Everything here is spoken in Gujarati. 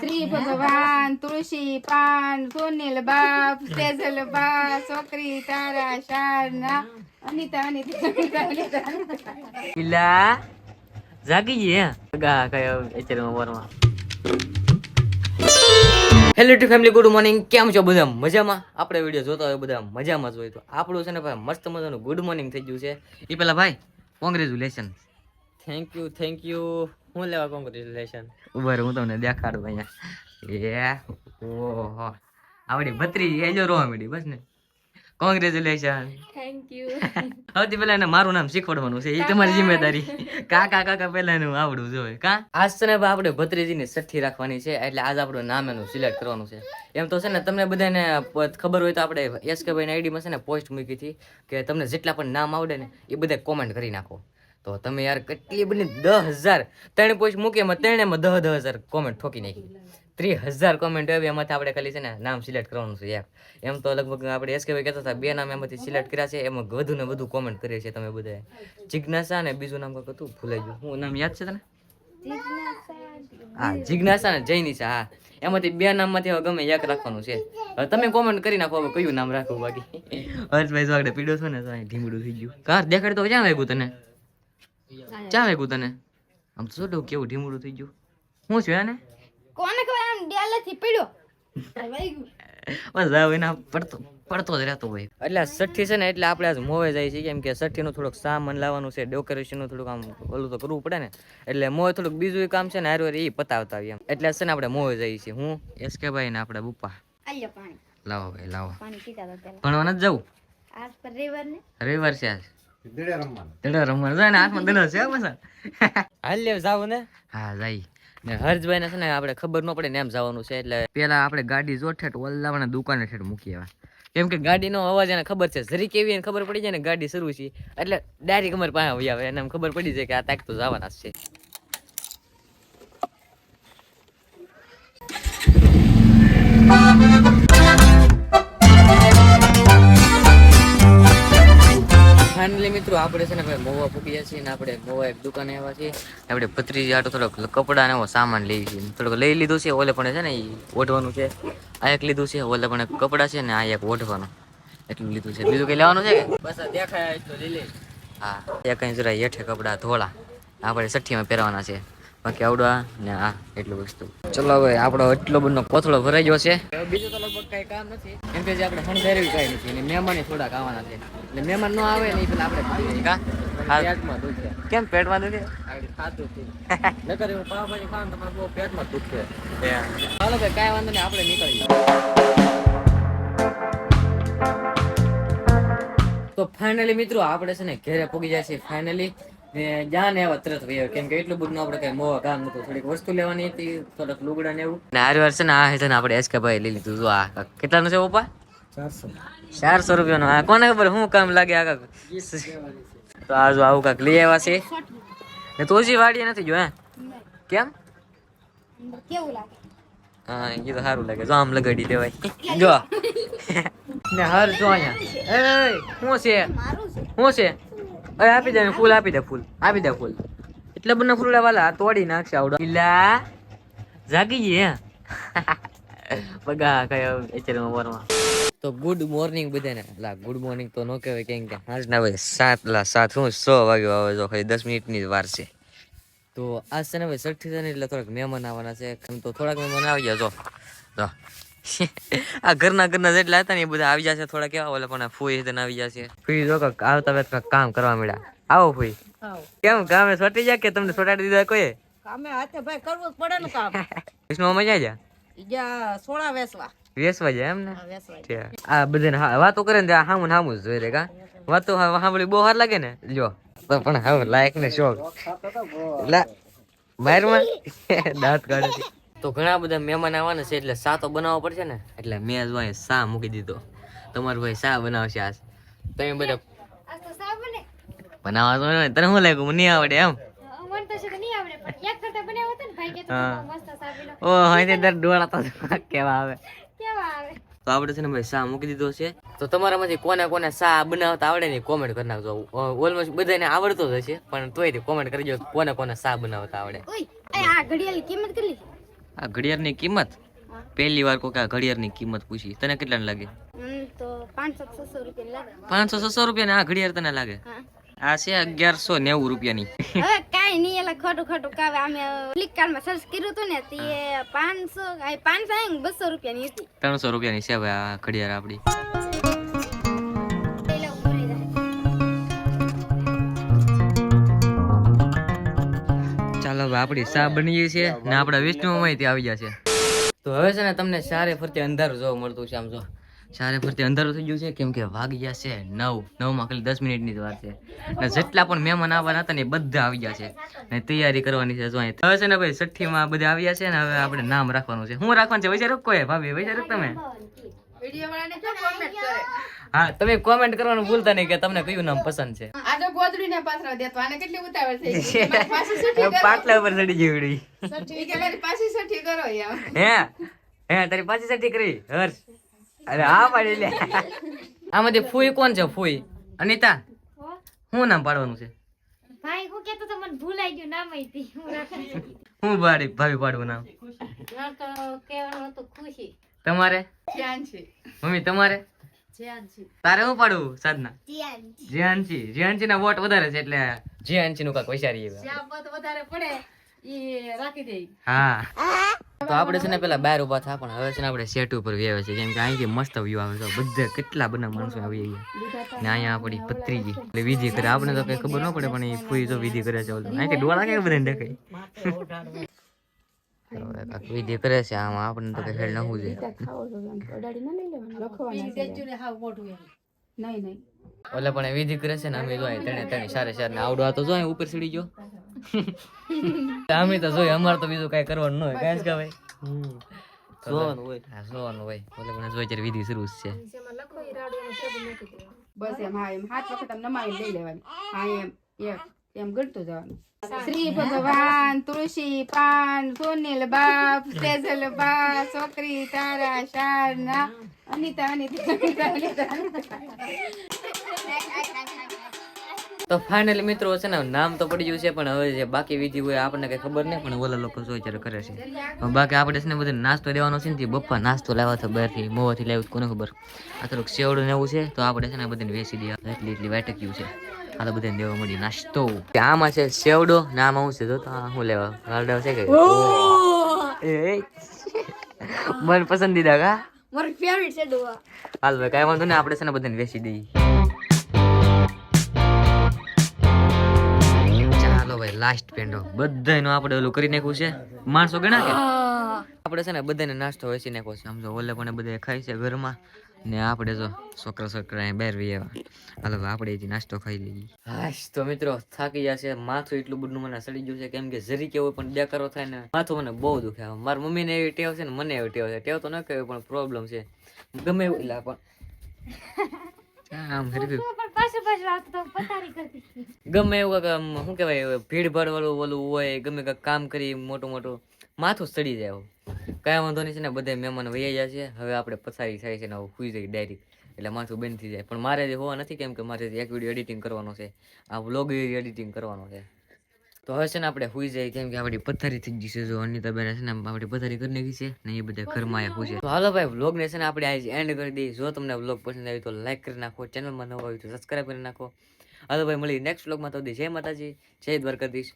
શ્રી ભગવાન તુલસી પાન સુનિલ બાપ સેજલ બા છોકરી તારા શારના. અનિતા અનિતા અનિતા જાગી ગઈ ગા કયો એચરમાં વરમાં. Hello to family good morning કેમ છો બધા? મજામાં? આપણે વીડિયો જોતા હોય બધા મજામાં જ હોય. તો આપણું છે ને ભાઈ મસ્ત મજાનું ગુડ મોર્નિંગ થઈ ગયું છે. એ પેલા ભાઈ congratulation thank you thank you હું લેવા કોંગ્રેચ્યુલેશન ઊભા હું તમને દેખાડું અહીંયા. એ ઓહો. આવડી ભત્રી એજો રોવા મળી બસ ને. કોંગ્રેચ્યુલેશન થેન્ક યુ સૌથી પહેલા એને મારું નામ શીખવાડવાનું છે એ તમારી જિમ્મેદારી. કાકા કાકા પહેલા એનું આવડવું જોઈએ કા? આજ છે ને આપણે ભત્રીજીની સઠ્ઠી રાખવાની છે એટલે આજ આપણું નામ એનું સિલેક્ટ કરવાનું છે. એમ તો છે ને તમને બધાને ખબર હોય તો આપણે એસ કે ભાઈ આઈડીમાં છે ને પોસ્ટ મૂકી હતી કે તમને જેટલા પણ નામ આવડે ને એ બધા કોમેન્ટ કરી નાખો. તો તમે યાર કેટલી બની દસ હજાર ત્રણ પોસ્ટ મૂકી, એમાં ત્રણેમાં દસ દસ હજાર કોમેન્ટ ઠોકી નાખી. ત્રીસ હજાર કોમેન્ટ આવી એમાંથી આપણે ખાલી છે ને નામ સિલેક્ટ કરવાનું છે એક એમ તો લગભગ આપણે એસ કે ભાઈ કહેતા હતા, બે નામ એમાંથી સિલેક્ટ કર્યા છે, એમાં વધુ ને વધુ કોમેન્ટ કરીએ છીએ તમે બધા જિજ્ઞાસા ને બીજું નામ કંઈક હતું? ભૂલાઈ ગયું. હું નામ યાદ છે તને? હા, જિજ્ઞાસા ને જૈનિશા હા. એમાંથી બે નામમાંથી ગમે એક રાખવાનું છે. તમે કોમેન્ટ કરી નાખો, હવે કયું નામ રાખવું બાકી? હર્ષભાઈ જો આગળ પીડો છો ને, તો અહીં ઢીમડું થઈ ગયું. કાર દેખાડ તો ક્યાં લાગ્યું તને? ક્યાં વેગું તને? આમ તો શું કેવું ઢીમડું થઈ ગયું. શું છે ને? કોને ખબર આમ ડેલેથી પડ્યો બસ હવે એના પડતો પડતો જ રહેતો હોય. એટલે આ સઠ્ઠી છે ને એટલે આપણે આજ મોવે જાય છે કેમ કે સઠ્ઠીનું થોડુંક સામાન લાવવાનું છે ડેકોરેશનનું થોડુંક આમ ઓલું તો કરવું પડે ને. એટલે મોવે થોડુંક બીજું કામ છે ને હારું એ પતાવતા આવીએ એમ. એટલે છે ને આપણે મોવે જઈએ છીએ. હું? એસ કે ભાઈ ને આપણે બુપ્પા લાવો ભાઈ લાવો. ભણવા નથી જવું? રવિવાર છે આજ. દડા રમવાનું. જાય ને હાથમાં દડા છે પાછા. હાલ લેવ જાવ ને? હા જાય. ને હર્ષભાઈ ને છે ને આપણે ખબર ન પડે ને એમ જવાનું છે એટલે પેલા આપણે ગાડી જો ઠેઠ ઓલાવાના દુકાને ઠેઠ મૂકી આવ્યા કેમ કે ગાડીનો અવાજ એને ખબર છે. જરી કેવી એને ખબર પડી જાય ને ગાડી શરૂ છે. એટલે ડાયરેક્ટ અમારી પાસે આવી આવે એને એમ ખબર પડી જાય કે આ તાક તો જવાના છે. આપણે છે ને ભાઈ મોવા ફૂટી છીએ ને આપણે મોવા એક દુકાને આવ્યા છીએ. આપણે ભત્રીજી આટો થોડોક કપડા ને એવો સામાન લઈ છીએ. થોડોક લઈ લીધું છે ઓલે પણ છે ને એ ઓઢવાનું છે. આ એક લીધું છે ઓલે પણ કપડા છે ને આ એક ઓઢવાનું. એટલું લીધું છે. બીજું કંઈ લેવાનું છે કે? બસ દેખાય તો લઈ લે હા. એક કંઈ જરા હેઠે કપડાં ધોળા. આપણે સઠ્ઠીમાં પહેરવાના છે. બાકી આવડવા ને આ એટલું વસ્તુ. ચલો હવે આપણો એટલો બધો કોથળો ભરાઈ ગયો છે. બીજું તો લગભગ કઈ કામ નથી. કેમ કે જે આપણે ફેરવી કઈ નથી અને મહેમાન થોડાક આવવાના છે. એટલે મહેમાન ન આવે ને એ પેલા આપણે કા? કેમ પેટમાં દુખે? ખાતું નકર એવું ખાવ તમારે બહુ પેટમાં દુખે. ચાલો ભાઈ કાંઈ વાંધો નહીં આપણે નીકળી તો ફાઇનલી મિત્રો આપણે છે ને ઘેરે પૂગી જાય છે ફાઇનલી ને જ્યાં ને એવા તરત વહી. કેમ કે એટલું બધું આપણે કઈ મોવા કામ નતું થોડીક વસ્તુ લેવાની હતી થોડાક લુગડા ને એવું. ને હારી વાર છે ને આ છે ને આપણે એસકે ભાઈ લઈ લીધું. જો આ કેટલા કેટલાનું છે પપ્પા? ચારસો. રૂપિયાનો. આ કોને ખબર? શું કામ લાગે આ કાક? તો આ જો આવું કાક લઈ આવ્યા છે. ને તો હજી વાડીએ નથી જો હે? કેમ? કેવું લાગે હા એ તો સારું લાગે. જો આમ લગાડી દેવાય. જો. ને હર જો અહીંયા. એ શું છે. શું છે? અરે, આપી દે ફૂલ, આપી દે ફૂલ, આપી દે ફૂલ. એટલે બંને ફૂલ વાલા તોડી નાખશે આવડો. ઇલા જાગી જઈએ બગા, કયો એચરમાં વરમાં તો ગુડ મોર્નિંગ બધાને. લા ગુડ મોર્નિંગ તો નો કહેવાય કેમ કે આજના ભાઈ સાત, લા, સાત હું સો વાગ્યો આવે જો ખાલી દસ મિનિટની જ વાર છે. તો આજ છે ને ભાઈ સઠ્ઠી છે ને એટલે થોડાક મહેમાન આવવાના છે. તો થોડાક મહેમાન આવી ગયા જો. આ ઘરના ઘરના જેટલા હતા ને એ બધા આવી જશે થોડા કેવા ઓલા પણ ફૂઈ તેને આવી જશે. ફૂઈ જો આવતા વેત કામ કરવા મળ્યા આવો ફૂઈ. કેમ ગામે છોટી જાય કે તમને છોટાડી દીધા કોઈ કામે હાથે ભાઈ કરવું પડે ને કામ. વિષ્ણુ મજા જા ઈજા સોડા વેસવા. વેસવા જાય એમ ને આ બધાને વાતો કરે ને હામું જોઈ રે કા. વાતો હા- સાંભળી બહુ હાર લાગે ને? જો. તો પણ હવે લાયક ને શોખ મારમાં દાંત કાઢે છે. તો ઘણા બધા મહેમાન આવવાના છે એટલે સા તો બનાવવો પડશે ને? એટલે મેં જો ભાઈ સા મૂકી દીધો. તમારો ભાઈ સા બનાવશે આજ? તમે બધા બનાવવા તો નહીં. તને શું લાગ્યું? મને આવડે એમ? મન તો છે કે નહીં આવડે પણ એક કરતા બનાવ્યો હતો ને ભાઈ કે હા. મસ્ત સાબીનો ઓ દર ડોળા તો કેવા આવે. તો આપણે છે ને ભાઈ સા મૂકી દીધો છે. તો તમારામાંથી કોને કોને સા બનાવતા આવડે ને કોમેન્ટ કરી નાખજો. ઓલમોસ્ટ બધાને આવડતો જ હશે પણ તોય કોમેન્ટ કરજો કોને કોને સા બનાવતા આવડે. આ કિંમત કેટલી? આ ઘડિયાળની કિંમત? પહેલી વાર કોઈ આ ઘડિયાળની કિંમત પૂછી. તને કેટલા લાગે? પાંચસો છસો રૂપિયા ને આ ઘડિયાળ તને લાગે. આ છે અગિયારસો નેવું રૂપિયાની. હવે કાઈ નહીં એલા ખોટું ખોટું કાવે અમે ફ્લિપકાર્ટમાં સર્ચ કર્યું હતું ને તે પાંચસો પાંચસો બસો રૂપિયાની હતી. ત્રણસો રૂપિયાની છે હવે આ ઘડિયાળ આપણી. હવે આપણી સા બની ગઈ છે ને આપણા વિષ્ણુમાં તે આવી ગયા છે. તો હવે છે ને તમને સારે ફરતે અંધારું જોવા મળતું છે આમ જો. ચારે ફરતે અંધારું થઈ ગયું છે કેમ કે વાગી ગયા છે નવ. નવમાં ખાલી દસ મિનિટની જ વાર છે. અને જેટલા પણ મહેમાન આવવાના હતા ને એ બધા આવી ગયા છે. ને તૈયારી કરવાની છે જો અહીં. હવે છે ને ભાઈ છઠ્ઠીમાં બધા આવ્યા છે ને હવે આપણે નામ રાખવાનું છે. હું રાખવાનું છે? વિચારો કોઈ? ભાભી વિચારો તમે? વીડિયો વાળાને કેમ કોમેન્ટ કરે? હા તમે કોમેન્ટ કરવાનું ભૂલતા નહીં કે તમને કયું નામ પસંદ છે. આ તો ગોદડી ને પાછળ દેતો આને કેટલી ઉતાવળ થઈ પાછી સઠી કરો. પાટલા ઉપર ચડી ગઈ સઠી કે મારી પાછી સઠી કરો યાર હે હે તારી પાછી સઠી કરી હર્ષ અરે હા પાડી લે. આમાંથી ફૂઈ કોણ છે ફૂઈ? અનિતા શું નામ પાડવાનું છે? ભાઈ હું કેતો તો મને ભૂલાઈ ગયું નામ હતી હું રાખી હું પાડી ભાભી પાડવું નામ. કહેવાનું હતું ખુશી. તમારે? મમ્મી તમારે? તારે શું પાડવું સાધના? જીયાનસી જીયાનસી ના વોટ વધારે છે એટલે જીયાનસી નું કાંઈક વિચારીએ વધારે પડે રાખી દે. હા. તો આપણે છે ને પેલા બહાર ઊભા થા પણ હવે છે ને આપણે સેટ ઉપર વ્યવ છે. કેમ કે અહીંથી મસ્ત વ્યૂ આવે છે. બધે કેટલા બધા માણસો આવી ગયા. ને અહીંયા આપણી પત્રીજી એટલે વિધિ કરે. આપણે તો કઈ ખબર ન પડે પણ એ ફૂઈ તો વિધિ કરે છે. અહીંથી ડોળા કઈ બધા દેખાય? હવે દીકરે છે આમાં આપણને તો કઈ હેડ નવું છે અડાડી ના લઈ લેવાનું લખવાના છે હાવ મોટું એમ નહીં નહીં. ઓલે પણ એ દીકરે કરે છે ને અમે જોઈએ તણે તણે સારે સારે ને આવડો તો જોઈએ ઉપર ચડી ગયો. અમે તો જોઈએ અમારે તો બીજું કઈ કરવાનું ન હોય કાંઈ જ ભાઈ જોવાનું હોય. હા જોવાનું હોય. ઓલે પણ જોઈ ત્યારે વિધિ શરૂ છે. બસ એમ હા એમ. હાથ વખત આમ નમાવી લઈ લેવાની. હા એમ એક એમ ગણતો જવાનું. શ્રી ભગવાન તુલસી પાન સુનિલ બાપ સેજલ બા છોકરી તારા શારના. અનિતા તો ફાઇનલ મિત્રો છે ને નામ તો પડી ગયું છે પણ હવે જે બાકી વિધિ હોય આપણને કઈ ખબર નહીં પણ ઓલા લોકો શું ત્યારે કરે છે. બાકી આપણે છે ને બધું નાસ્તો લેવાનો છે ને બપ્પા નાસ્તો લાવ્યા હતા બહારથી મોવાથી લાવ્યું કોને ખબર. આ થોડુંક સેવડું ને એવું છે તો આપણે છે ને બધાને વેચી દેવા. એટલી એટલી વાટક્યું છે. આ તો બધાને દેવા મળી નાસ્તો. આમાં છે સેવડો ને આમાં હું છે તો હું લેવા? રાલડા છે કે? એ. મન પસંદીદા કા મારી ફેવરિટ છે ડોવા હાલ ભાઈ કાંઈ વાંધો નહીં આપણે છે ને બધાને વેચી દઈએ. ચાલો ભાઈ લાસ્ટ પેન્ડો બધાયનું આપણે ઓલું કરી નાખ્યું છે. માણસો ગણા કે? આપણે છે ને બધાને નાસ્તો વેચી નાખ્યો છે. સમજો ઓલે પણ બધા ખાય છે ઘરમાં. ને આપણે જો છોકરા છોકરા બહાર વી હાલો આપણે એથી નાસ્તો ખાઈ લઈએ. હાશ તો મિત્રો થાકી ગયા છે. માથું એટલું બધું મને સડી ગયું છે કેમ કે જરી કેવો પણ બેકારો થાય ને માથું મને બહુ દુખે. મારી મમ્મીને એવી ટેવ છે ને મને એવી ટેવ છે. ટેવ તો ન કહેવાય પણ પ્રોબ્લેમ છે. ગમે એવું લા પણ. આમ ગમે એવું કે શું કહેવાય ભીડ ભાડ વાળું ઓલું હોય ગમે કાંઈક કામ કરી મોટું મોટું. માથું સડી જાય કાંઈ વાંધો નહીં છે ને બધા મહેમાન વૈયા જાય છે. હવે આપણે પથારી થાય છે ને હવે સુઈ જાય ડાયરેક્ટ એટલે માથું બંધ થઈ જાય. પણ મારે જે હોવા નથી કેમ કે મારે એક વીડિયો એડિટિંગ કરવાનો છે. આ વ્લોગ એડિટિંગ કરવાનો છે. તો હવે છે ને, આપણે સુઈ જાય કેમ કે આપણી પથારી થઈ ગઈ છે. જો અનિતા બેન છે ને, આપણી પથારી કરી નાખી છે ને, એ બધા ઘરમાં આયા પૂછે તો હાલો ભાઈ વ્લોગ ને છે ને, આપણે આજે એન્ડ કરી દઈએ. જો તમને વ્લોગ પસંદ આવી તો લાઈક કરી નાખો. ચેનલમાં નવા આવી તો સબસ્ક્રાઈબ કરી નાખો. હાલો ભાઈ મળી નેક્સ્ટ વ્લોગમાં તો જય માતાજી. જય દ્વારકાધીશ.